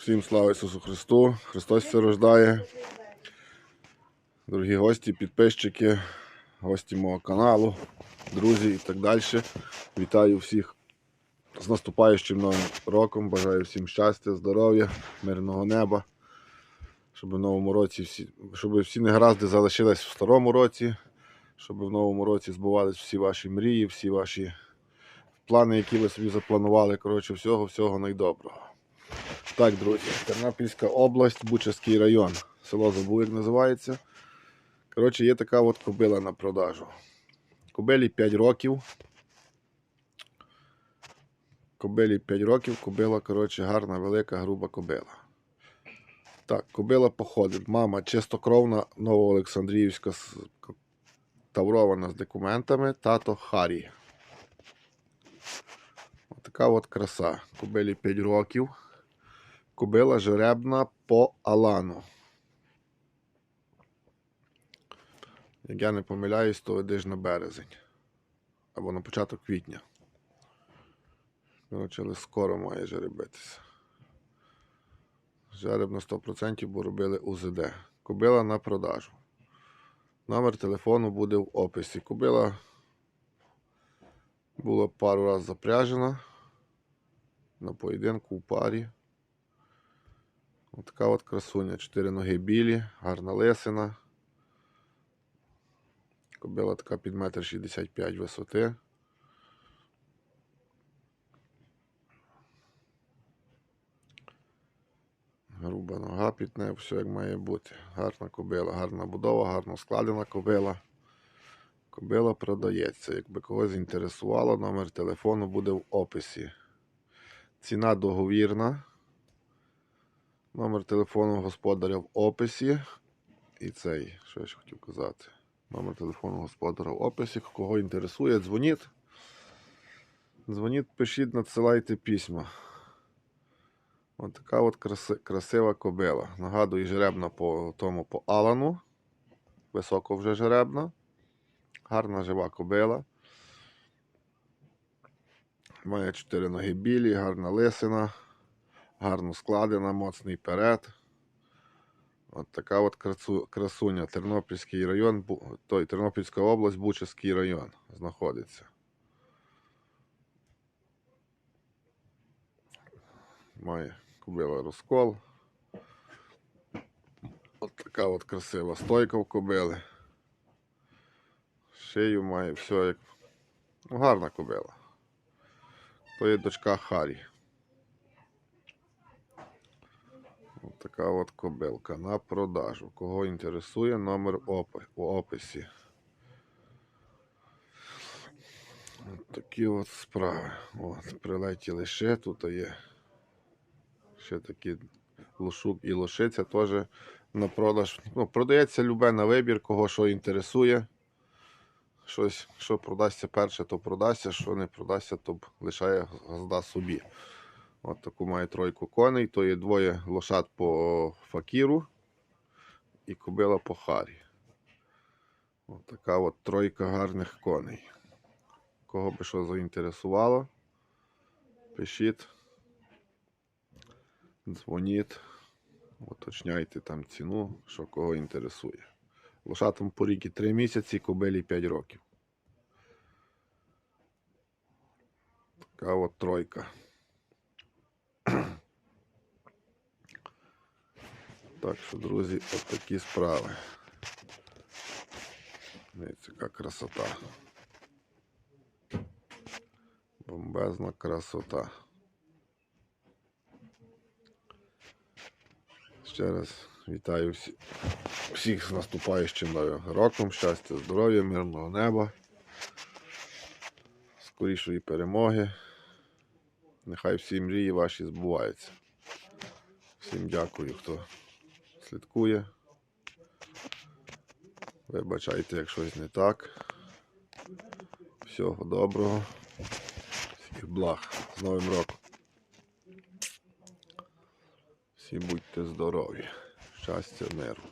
Всім слава Ісусу Христу! Христос все рождає. Дорогі гості, підписчики, гості мого каналу, друзі і так далі. Вітаю всіх з наступаючим новим роком. Бажаю всім щастя, здоров'я, мирного неба. Щоб в новому році всі, щоб всі негаразди залишились в старому році, щоб в новому році збувались всі ваші мрії, всі ваші плани, які ви собі запланували. Коротше, всього, всього найдоброго. Так, друзі, Тернопільська область, Бучаський район. Село забув, як називається. Коротше, є така от кобила на продажу. Кобилі 5 років. Кобилі 5 років, кобила, коротше, гарна, велика, груба кобила. Так, кобила походить. Мама чистокровна, новоолександріївська таврована з документами, тато Харі. Така от краса. Кобилі 5 років. Кобила жеребна по Алану. Як я не помиляюсь, то йдеш на березень. Або на початок квітня. Але скоро має жеребитися. Жереб на 100%, бо робили УЗД. Кобила на продажу. Номер телефону буде в описі. Кобила була пару разів запряжена на поєдинку у парі. Ось така от красуня. Чотири ноги білі, гарна лисина. Кобила така під метр 65 висоти. Груба нога під нею, все як має бути. Гарна кобила, гарна будова, гарно складена кобила. Кобила продається. Якби когось інтересувало, номер телефону буде в описі. Ціна договірна. Номер телефону господаря в описі. І цей, що я ще хотів казати. Номер телефону господаря в описі. Кого інтересує, дзвоніть. Дзвоніть, пишіть, надсилайте письма. Ось така от краси, красива кобила. Нагадую, жеребна по тому по Алану. Високо вже жеребна. Гарна жива кобила. Має чотири ноги білі, гарна лисина, гарно складена, моцний перед. От така от красу, красуня. Тернопільський район, той, Тернопільська область, Бучаський район знаходиться. Має кобила розкол. От така от красива стойка в кобили. Шию має все як. Ну, гарна кобила. То є дочка Харі. Ось така от кобилка на продажу. Кого інтересує, номер у описі. От такі от справи. От, прилетіли ще, тут є ще такі лошук і лошиця теж на продаж. Ну, продається любе на вибір, кого що інтересує. Щось, що продасться перше, то продасться, що не продасться, то лишає газда собі. От таку має тройку коней, то є двоє лошад по факіру і кобила по харі. От така от тройка гарних коней. Кого би що заінтересувало, пишіть, дзвоніть, уточняйте там ціну, що кого інтересує. Лошатам по ріки 3 місяці, кобилі 5 років. Така от тройка. Так що, друзі, от такі справи. Дивіться, яка красота. Бомбезна красота. Ще раз вітаю всі, всіх з наступаючим новим роком. Щастя, здоров'я, мирного неба, скорішої перемоги. Нехай всі мрії ваші збуваються. Всім дякую, хто слідкує. Вибачайте, як щось не так. Всього доброго. Всіх благ. З Новим роком. Всі будьте здорові. Щастя, миру.